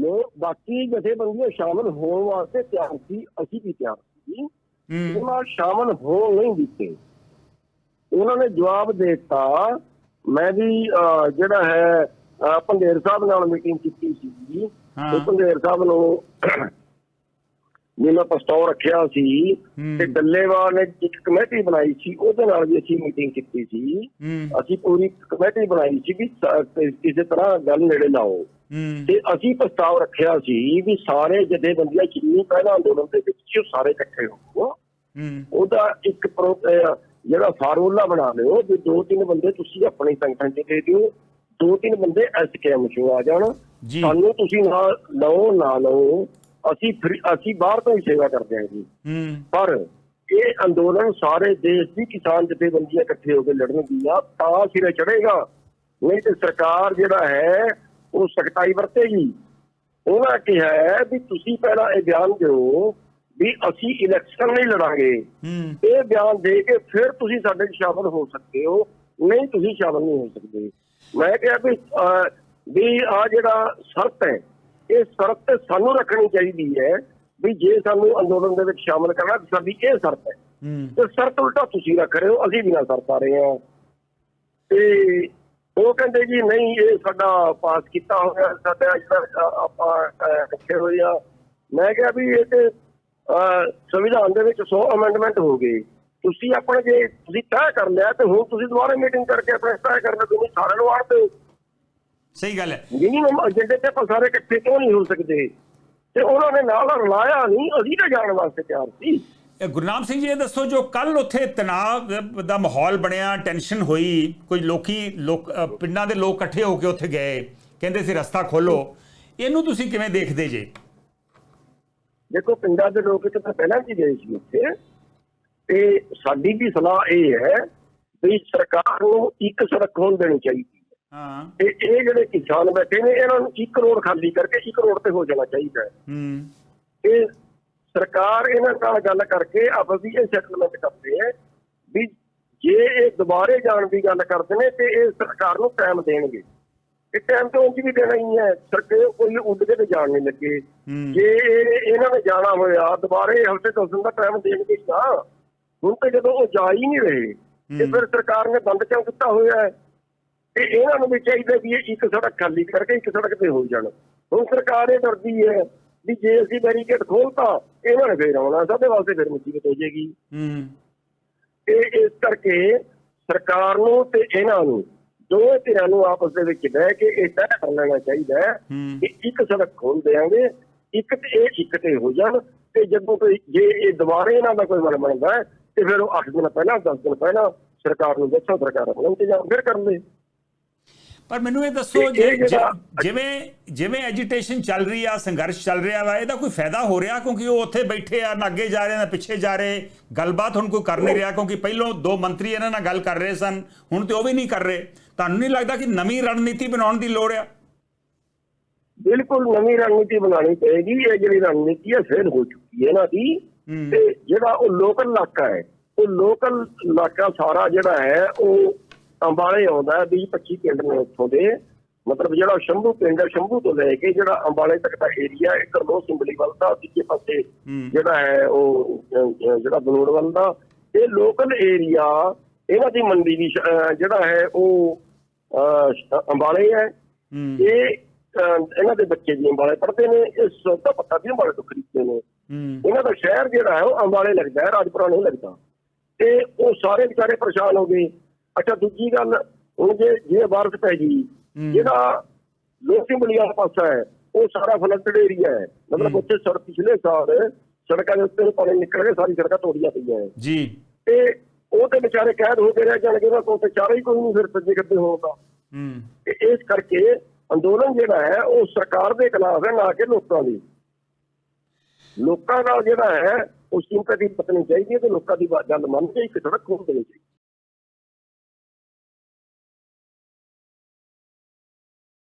ਲੋਕ ਬਾਕੀ ਜਥੇਬੰਦੀਆਂ ਸ਼ਾਮਲ ਹੋਣ ਵਾਸਤੇ ਤਿਆਰ ਸੀ ਅਸੀਂ ਵੀ ਤਿਆਰ ਸੀ। ਹੂੰ। ਉਹਨਾਂ ਸ਼ਾਮਲ ਹੋਣ ਨਹੀਂ ਦਿੱਤੇ। ਉਹਨਾਂ ਨੇ ਜਵਾਬ ਦੇ ਦਿੱਤਾ ਮੈਂ ਵੀ ਜਿਹੜਾ ਹੈ ਪੰਧੇਰ ਸਾਹਿਬ ਨਾਲ ਮੀਟਿੰਗ ਕੀਤੀ ਸੀ। ਹਾਂ। ਤੇ ਪੰਧੇਰ ਸਾਹਿਬ ਨੂੰ ਜਿਹਨਾਂ ਪ੍ਰਸਤਾਵ ਰੱਖਿਆ ਸੀ ਹੂੰ। ਤੇ ਡੱਲੇਵਾਲ ਨੇ ਇੱਕ ਕਮੇਟੀ ਬਣਾਈ ਸੀ ਉਹਦੇ ਨਾਲ ਵੀ ਅਸੀਂ ਮੀਟਿੰਗ ਕੀਤੀ ਸੀ। ਹੂੰ। ਅਸੀਂ ਪੂਰੀ ਕਮੇਟੀ ਬਣਾਈ ਸੀ ਵੀ ਕਿਸੇ ਤਰ੍ਹਾਂ ਗੱਲ ਨੇੜੇ ਲਾਓ ਹੂੰ ਤੇ ਅਸੀਂ ਪ੍ਰਸਤਾਵ ਰੱਖਿਆ ਸੀ ਵੀ ਸਾਰੇ ਜਥੇਬੰਦੀਆਂ ਜਿੰਨੀ ਪਹਿਲਾਂ ਅੰਦੋਲਨ ਦੇ ਵਿੱਚ ਸੀ ਉਹ ਸਾਰੇ ਇਕੱਠੇ ਹੋ ਹੂੰ। ਉਹਦਾ ਇੱਕ ਜਿਹੜਾ ਫਾਰਮੂਲਾ ਬਣਾ ਲਿਓ ਵੀ ਦੋ ਤਿੰਨ ਬੰਦੇ ਤੁਸੀਂ ਆਪਣੇ ਸੰਗਠਨ ਚ ਦੇ ਦਿਓ ਦੋ ਤਿੰਨ ਬੰਦੇ ਐਸਕੇਐਮ ਚੋਂ ਆ ਜਾਣ। ਸਾਨੂੰ ਤੁਸੀਂ ਨਾ ਲਓ ਨਾ ਲਓ ਅਸੀਂ ਅਸੀਂ ਬਾਹਰ ਤੋਂ ਹੀ ਸੇਵਾ ਕਰਦੇ ਹਾਂ ਜੀ। ਹੂੰ। ਪਰ ਇਹ ਅੰਦੋਲਨ ਸਾਰੇ ਦੇਸ਼ ਦੀ ਕਿਸਾਨ ਜਥੇਬੰਦੀਆਂ ਇਕੱਠੇ ਹੋ ਕੇ ਲੜਨਗੀਆਂ ਤਾਂ ਸਿਰੇ ਚੜੇਗਾ ਨਹੀਂ ਤੇ ਸਰਕਾਰ ਜਿਹੜਾ ਹੈ ਉਹ ਸਖਤਾਈ ਵਰਤੇਗੀ ਉਹਨਾਂ ਕਿਹਾ ਹੈ ਵੀ ਤੁਸੀਂ ਪਹਿਲਾਂ ਇਹ ਬਿਆਨ ਦਿਓ ਵੀ ਅਸੀਂ ਇਲੈਕਸ਼ਨ ਨਹੀਂ ਲੜਾਂਗੇ। ਇਹ ਬਿਆਨ ਦੇ ਕੇ ਫਿਰ ਤੁਸੀਂ ਸਾਡੇ ਸ਼ਾਮਲ ਹੋ ਸਕਦੇ ਹੋ। ਨਹੀਂ ਤੁਸੀਂ ਸ਼ਾਮਲ ਨਹੀਂ ਹੋ ਸਕਦੇ। ਮੈਂ ਕਿਹਾ ਵੀ ਵੀ ਆ ਜਿਹੜਾ ਸ਼ਰਤ ਹੈ ਇਹ ਸ਼ਰਤ ਸਾਨੂੰ ਰੱਖਣੀ ਚਾਹੀਦੀ ਹੈ ਵੀ ਜੇ ਸਾਨੂੰ ਅੰਦੋਲਨ ਦੇ ਵਿੱਚ ਸ਼ਾਮਲ ਕਰਨਾ ਤਾਂ ਸਾਡੀ ਇਹ ਸ਼ਰਤ ਹੈ। ਤੇ ਸ਼ਰਤ ਉਲਟਾ ਤੁਸੀਂ ਰੱਖ ਰਹੇ ਹੋ ਅਸੀਂ ਵੀ ਨਾ ਸ਼ਰਤ ਆ ਰਹੇ ਹਾਂ। ਤੇ ਉਹ ਕਹਿੰਦੇ ਜੀ ਨਹੀਂ ਇਹ ਸਾਡਾ ਪਾਸ ਕੀਤਾ ਹੋਇਆ ਸਾਡਾ ਜਿਹੜਾ ਆਪਾਂ ਇਕੱਠੇ ਹੋਏ ਆ। ਮੈਂ ਕਿਹਾ ਵੀ ਇਹ ਤੇ ਸੰਵਿਧਾਨ ਦੇ ਵਿੱਚ 100 ਅਮੈਂਡਮੈਂਟ ਹੋ ਗਏ। ਤੁਸੀਂ ਆਪਣੇ ਜੇ ਤੁਸੀਂ ਤੈਅ ਕਰ ਲਿਆ ਤੇ ਹੁਣ ਤੁਸੀਂ ਦੁਬਾਰਾ ਮੀਟਿੰਗ ਕਰਕੇ ਆਪਣੇ ਤੈਅ ਕਰਨਾ ਤੁਸੀਂ ਸਾਰਿਆਂ ਨੂੰ ਆੜਦੇ ਸਹੀ ਗੱਲ ਹੈ। ਮਿਨੀਮਮ ਏਜੰਡੇ ਤੇ ਆਪਾਂ ਸਾਰੇ ਇਕੱਠੇ ਕਿਉਂ ਨਹੀਂ ਹੋ ਸਕਦੇ? ਤੇ ਉਹਨਾਂ ਨੇ ਨਾਲ ਰਲਾਇਆ ਨਹੀਂ ਅਸੀਂ ਤਾਂ ਜਾਣ ਵਾਸਤੇ ਤਿਆਰ ਸੀ। ਗੁਰਨਾਮ ਸਿੰਘ ਜੀ ਇਹ ਦੱਸੋ ਜੋ ਕੱਲ ਉੱਥੇ ਤਣਾਅ ਦਾ ਮਾਹੌਲ ਬਣਿਆ ਟੈਨਸ਼ਨ ਹੋਈ ਕੋਈ ਲੋਕੀ ਲੋਕ ਪਿੰਡਾਂ ਦੇ ਲੋਕ ਇਕੱਠੇ ਹੋ ਕੇ ਉੱਥੇ ਗਏ ਕਹਿੰਦੇ ਸੀ ਰਸਤਾ ਖੋਲੋ ਇਹਨੂੰ ਤੁਸੀਂ ਕਿਵੇਂ ਦੇਖਦੇ ਜੇ? ਦੇਖੋ ਪਿੰਡਾਂ ਦੇ ਲੋਕ ਤਾਂ ਪਹਿਲਾਂ ਵੀ ਗਏ ਸੀ ਉੱਥੇ। ਤੇ ਸਾਡੀ ਵੀ ਸਲਾਹ ਇਹ ਹੈ ਵੀ ਸਰਕਾਰ ਨੂੰ ਇੱਕ ਸੜਕ ਖੋਲ ਦੇਣੀ ਚਾਹੀਦੀ ਹੈ। ਹਾਂ। ਤੇ ਇਹ ਜਿਹੜੇ ਕਿਸਾਨ ਬੈਠੇ ਨੇ ਇਹਨਾਂ ਨੂੰ 1 ਕਰੋੜ ਖਾਲੀ ਕਰਕੇ 1 ਕਰੋੜ ਤੇ ਹੋ ਜਾਣਾ ਚਾਹੀਦਾ ਹੈ। ਹੂੰ। ਇਹ ਸਰਕਾਰ ਇਹਨਾਂ ਨਾਲ ਗੱਲ ਕਰਕੇ ਆਪਸ ਇਹ ਸੈਟਲਮੈਂਟ ਕਰਦੇ ਹੈ ਵੀ ਜੇ ਇਹ ਦੁਬਾਰੇ ਜਾਣ ਦੀ ਗੱਲ ਕਰਦੇ ਨੇ ਤੇ ਇਹ ਸਰਕਾਰ ਨੂੰ ਟਾਈਮ ਦੇਣਗੇ। ਇਹ ਟਾਈਮ ਤਾਂ ਉਂਝ ਵੀ ਦੇਣਾ ਹੀ ਹੈ। ਸਰਕਾਰ ਕੋਈ ਉੱਡ ਕੇ ਤੇ ਜਾਣ ਨਹੀਂ ਲੱਗੇ। ਜੇ ਇਹ- ਇਹਨਾਂ ਨੇ ਜਾਣਾ ਹੋਇਆ ਦੁਬਾਰੇ ਹਫ਼ਤੇ ਦਿਨ ਦਾ ਟਾਈਮ ਦੇਣਗੇ ਨਾ ਹੁਣ ਤੇ ਜਦੋਂ ਉਹ ਜਾ ਹੀ ਨਹੀਂ ਰਹੇ ਤੇ ਫਿਰ ਸਰਕਾਰ ਨੇ ਬੰਦ ਕਿਉਂ ਕੀਤਾ ਹੋਇਆ ਹੈ? ਤੇ ਇਹਨਾਂ ਨੂੰ ਵੀ ਚਾਹੀਦਾ ਵੀ ਇਹ ਇੱਕ ਸੜਕ ਖਾਲੀ ਕਰਕੇ ਇੱਕ ਸੜਕ ਤੇ ਹੋ ਜਾਣ। ਹੁਣ ਸਰਕਾਰ ਇਹ ਡਰਦੀ ਹੈ। ਵੀ ਜੇ ਅਸੀਂ ਬੈਰੀਕੇਡ ਖੋਲਤਾ ਇਹਨਾਂ ਨੇ ਫੇਰ ਆਉਣਾ ਸਾਡੇ ਵਾਸਤੇ ਫਿਰ ਮੁਸੀਬਤ ਹੋ ਜਾਏਗੀ। ਹੂੰ। ਤੇ ਇਸ ਕਰਕੇ ਸਰਕਾਰ ਨੂੰ ਤੇ ਇਹਨਾਂ ਨੂੰ ਦੋਵੇਂ ਧਿਰਾਂ ਨੂੰ ਆਪਸ ਦੇ ਵਿੱਚ ਬਹਿ ਕੇ ਇਹ ਤੈਅ ਕਰ ਲੈਣਾ ਚਾਹੀਦਾ ਹੈ। ਕਿ ਇੱਕ ਸੜਕ ਖੋਲ ਦੇਾਂਗੇ ਇੱਕ ਤੇ ਇਹ ਇੱਕ ਤੇ ਹੋ ਜਾਣ ਤੇ ਜਦੋਂ ਕੋਈ ਜੇ ਇਹ ਦੁਬਾਰੇ ਇਹਨਾਂ ਦਾ ਕੋਈ ਮਨ ਬਣਦਾ ਤੇ ਫਿਰ ਉਹ 8 ਦਿਨ ਪਹਿਲਾਂ 10 ਦਿਨ ਪਹਿਲਾਂ ਸਰਕਾਰ ਨੂੰ ਦੱਸੋ ਸਰਕਾਰ ਆਪਣਾ ਇੰਤਜ਼ਾਮ ਫਿਰ ਕਰ ਲੇ ਪਰ ਮੈਨੂੰ ਇਹ ਦੱਸੋ ਜਿਵੇਂ ਜਿਵੇਂ ਐਜੀਟੇਸ਼ਨ ਚੱਲ ਰਹੀ ਆ ਸੰਘਰਸ਼ ਚੱਲ ਰਿਹਾ ਵਾ ਇਹਦਾ ਕੋਈ ਫਾਇਦਾ ਹੋ ਰਿਹਾ? ਕਿਉਂਕਿ ਉਹ ਉੱਥੇ ਬੈਠੇ ਆ ਨਾ ਅੱਗੇ ਜਾ ਰਹੇ ਨਾ ਪਿੱਛੇ ਜਾ ਰਹੇ। ਗੱਲਬਾਤ ਹੁਣ ਕੋਈ ਕਰ ਨਹੀਂ ਰਿਹਾ ਕਿਉਂਕਿ ਪਹਿਲੋਂ ਦੋ ਮੰਤਰੀ ਇਹਨਾਂ ਨਾਲ ਗੱਲ ਕਰ ਰਹੇ ਸਨ ਹੁਣ ਤੇ ਉਹ ਵੀ ਨਹੀਂ ਕਰ ਰਹੇ। ਤੁਹਾਨੂੰ ਨਹੀਂ ਲੱਗਦਾ ਕਿ ਨਵੀਂ ਰਣਨੀਤੀ ਬਣਾਉਣ ਦੀ ਲੋੜ ਆ? ਬਿਲਕੁਲ ਨਵੀਂ ਰਣਨੀਤੀ ਬਣਾਉਣੀ ਪਏਗੀ ਇਹ ਜਿਹੜੀ ਰਣਨੀਤੀ ਹੈ ਫੇਲ ਹੋ ਚੁੱਕੀ ਹੈ ਇਹਨਾਂ ਦੀ। ਤੇ ਜਿਹੜਾ ਉਹ ਲੋਕਲ ਇਲਾਕਾ ਹੈ ਉਹ ਲੋਕਲ ਇਲਾਕਾ ਸਾਰਾ ਜਿਹੜਾ ਹੈ ਉਹ ਅੰਬਾਲੇ ਆਉਂਦਾ ਹੈ 20 25 ਪਿੰਡ ਨੇ ਉੱਥੋਂ ਦੇ। ਮਤਲਬ ਜਿਹੜਾ ਸ਼ੰਭੂ ਪਿੰਡ ਹੈ ਸ਼ੰਭੂ ਤੋਂ ਲੈ ਕੇ ਜਿਹੜਾ ਅੰਬਾਲੇ ਤੱਕ ਦਾ ਏਰੀਆ ਇੱਧਰ ਲੋ ਸਿੰਬਲੀ ਵੱਲ ਦਾ ਦੂਜੇ ਪਾਸੇ ਜਿਹੜਾ ਹੈ ਉਹ ਜਿਹੜਾ ਬਨੂੜ ਵੱਲ ਦਾ। ਇਹ ਲੋਕਲ ਏਰੀਆ ਇਹਨਾਂ ਦੀ ਮੰਡੀ ਦੀ ਜਿਹੜਾ ਹੈ ਉਹ ਅੰਬਾਲੇ ਹੈ। ਇਹ ਇਹਨਾਂ ਦੇ ਬੱਚੇ ਵੀ ਅੰਬਾਲੇ ਪੜ੍ਹਦੇ ਨੇ ਇਹ ਸੌਦਾ ਪੱਤਾ ਵੀ ਅੰਬਾਲੇ ਤੋਂ ਖਰੀਦਦੇ ਨੇ। ਇਹਨਾਂ ਦਾ ਸ਼ਹਿਰ ਜਿਹੜਾ ਹੈ ਉਹ ਅੰਬਾਲੇ ਲੱਗਦਾ ਹੈ ਰਾਜਪੁਰਾ ਨਹੀਂ ਲੱਗਦਾ। ਤੇ ਉਹ ਸਾਰੇ ਵਿਚਾਰੇ ਪਰੇਸ਼ਾਨ ਹੋ ਗਏ। ਅੱਛਾ ਦੂਜੀ ਗੱਲ ਹੁਣ ਜੇ ਜੇ ਬਾਰਿਸ਼ ਪੈ ਗਈ ਜਿਹੜਾ ਲੋਕਿੰਬਲੀ ਵਾਲਾ ਪਾਸਾ ਹੈ ਉਹ ਸਾਰਾ ਫਲੱਟਡ ਏਰੀਆ ਹੈ। ਮਤਲਬ ਉੱਥੇ ਸੜਕ ਪਿਛਲੇ ਸਾਲ ਸੜਕਾਂ ਦੇ ਉੱਤੇ ਪਾਣੀ ਨਿਕਲ ਕੇ ਸਾਰੀ ਸੜਕਾਂ ਤੋੜੀਆਂ ਪਈਆਂ ਹੈ। ਜੀ। ਤੇ ਉਹ ਤੇ ਵਿਚਾਰੇ ਕੈਦ ਹੋ ਕੇ ਰਹਿ ਜਾਣਗੇ ਉਹਨਾਂ ਕੋਲ ਤੇ ਚਾਰਾ ਹੀ ਕੋਈ ਨਹੀਂ ਫਿਰ ਸੱਜੇ ਖੱਬੇ ਹੋਣ ਦਾ ਹੂੰ। ਤੇ ਇਸ ਕਰਕੇ ਅੰਦੋਲਨ ਜਿਹੜਾ ਹੈ ਉਹ ਸਰਕਾਰ ਦੇ ਖਿਲਾਫ ਹੈ ਨਾ ਕਿ ਲੋਕਾਂ ਦੀ। ਲੋਕਾਂ ਦਾ ਜਿਹੜਾ ਹੈ ਉਹ ਸਿੰਪੈਥੀ ਪਤਨੀ ਚਾਹੀਦੀ ਹੈ ਤੇ ਲੋਕਾਂ ਦੀ ਗੱਲ ਮੰਨ ਕੇ ਇੱਕ ਸੜਕ ਖੋਲ ਦੇਣੀ ਚਾਹੀਦੀ